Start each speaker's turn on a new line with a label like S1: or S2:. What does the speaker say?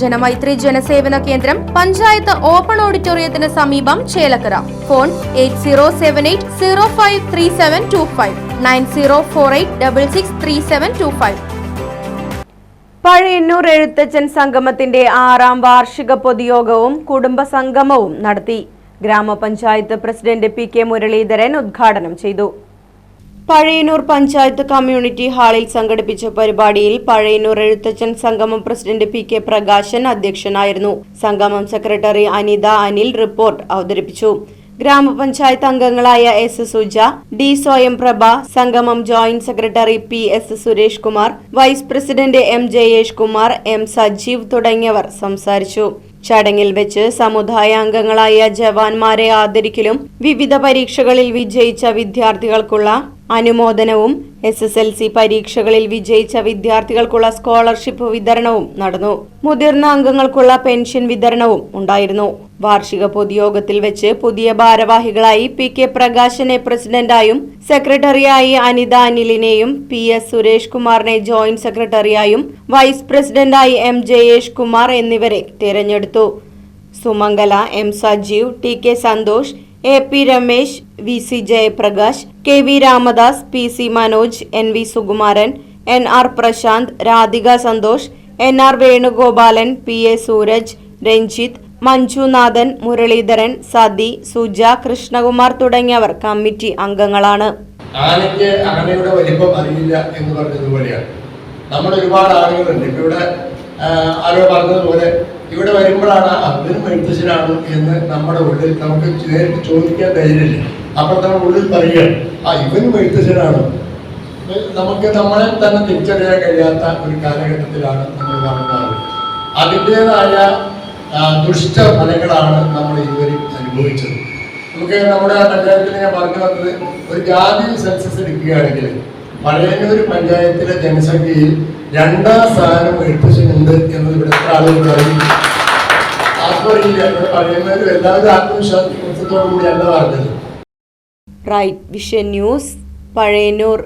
S1: ജനമൈത്രി ജനസേവന കേന്ദ്രം പഞ്ചായത്ത് ഓപ്പൺ ഓഡിറ്റോറിയത്തിന് സമീപം Chelakkara. Phone eight zero seven eight zero five three seven two five nine zero four eight double six three seven two five.
S2: Pazhayannur Ezhuthachan സംഗമത്തിന്റെ ആറാം വാർഷിക പൊതുയോഗവും കുടുംബ സംഗമവും നടത്തി. ഗ്രാമപഞ്ചായത്ത് പ്രസിഡന്റ് പി കെ മുരളീധരൻ ഉദ്ഘാടനം ചെയ്തു. പഴയന്നൂർ പഞ്ചായത്ത് കമ്മ്യൂണിറ്റി ഹാളിൽ സംഘടിപ്പിച്ച പരിപാടിയിൽ പഴയന്നൂർ എഴുത്തച്ഛൻ സംഗമം പ്രസിഡന്റ് പി കെ പ്രകാശൻ അധ്യക്ഷനായിരുന്നു. സംഗമം സെക്രട്ടറി അനിത അനിൽ റിപ്പോർട്ട് അവതരിപ്പിച്ചു. ഗ്രാമപഞ്ചായത്ത് അംഗങ്ങളായ എസ് സുജ ഡി സ്വയം പ്രഭ സംഗമം joint secretary P S Suresh Kumar vice president M Jayesh Kumar M Sajeev തുടങ്ങിയവർ സംസാരിച്ചു. ചടങ്ങിൽ വെച്ച് സമുദായ അംഗങ്ങളായ ജവാന്മാരെ ആദരിക്കലും വിവിധ പരീക്ഷകളിൽ വിജയിച്ച വിദ്യാർത്ഥികൾക്കുള്ള അനുമോദനവും എസ് എസ് എൽ സി പരീക്ഷകളിൽ വിജയിച്ച വിദ്യാർത്ഥികൾക്കുള്ള സ്കോളർഷിപ്പ് വിതരണവും നടന്നു. മുതിർന്ന അംഗങ്ങൾക്കുള്ള പെൻഷൻ വിതരണവും ഉണ്ടായിരുന്നു. വാർഷിക പൊതുയോഗത്തിൽ വെച്ച് പുതിയ ഭാരവാഹികളായി പി കെ പ്രകാശനെ പ്രസിഡന്റായും സെക്രട്ടറിയായി അനിത അനിലിനെയും പി എസ് സുരേഷ് കുമാറിനെ ജോയിന്റ് സെക്രട്ടറിയായും വൈസ് പ്രസിഡന്റായി എം ജയേഷ് കുമാർ എന്നിവരെ തിരഞ്ഞെടുത്തു. Sumangala M Sajeev T K Santhosh A P Ramesh V C Jayaprakash K V Ramadas P C Manoj N V Sukumaran N R Prashanth Radhika Santhosh N R Venugopalan P A Sooraj Ranjith Manjunathan Muraleedharan Sathi Suja Krishnakumar തുടങ്ങിയവർ committee അംഗങ്ങളാണ്.
S3: ആനയ്ക്ക് വലിപ്പം അറിയില്ല എന്ന് പറഞ്ഞതുപോലെയാണ്. നമ്മൾ ഒരുപാട് ആളുകളുണ്ട് ഇവിടെ ആരോ പറഞ്ഞതുപോലെ ഇവിടെ വരുമ്പോഴാണ് അവരും എഴുത്തച്ഛനാണ് എന്ന് നമ്മുടെ ഉള്ളിൽ നമുക്ക് നേരിട്ട് ചോദിക്കാൻ ധൈര്യമില്ല അപ്പോൾ നമ്മുടെ ഉള്ളിൽ പറയുകയാണ് ആ ഇവനും എഴുത്തച്ഛനാണ്. നമുക്ക് നമ്മളെ തന്നെ തിരിച്ചറിയാൻ കഴിയാത്ത ഒരു കാലഘട്ടത്തിലാണ് നമ്മൾ കാണുന്നത് അതിന്റെതായ ദുഷ്ട ഫലങ്ങളാണ് നമ്മൾ ഇതുവരെ അനുഭവിച്ചത്. നമുക്ക് നമ്മുടെ പഞ്ചായത്തിൽ ഞാൻ പറഞ്ഞു വന്നത് ഒരു ജാതി സെൻസസ് എടുക്കുകയാണെങ്കിൽ പഴയന്നൂർ പഞ്ചായത്തിലെ ജനസംഖ്യയിൽ രണ്ടാം സ്ഥാനം എഴുത്തച്ഛനുണ്ട് എന്നത് ഇവിടെ ആളുകൾ അറിയും പറഞ്ഞത്.
S2: Right vision news Pazhayannur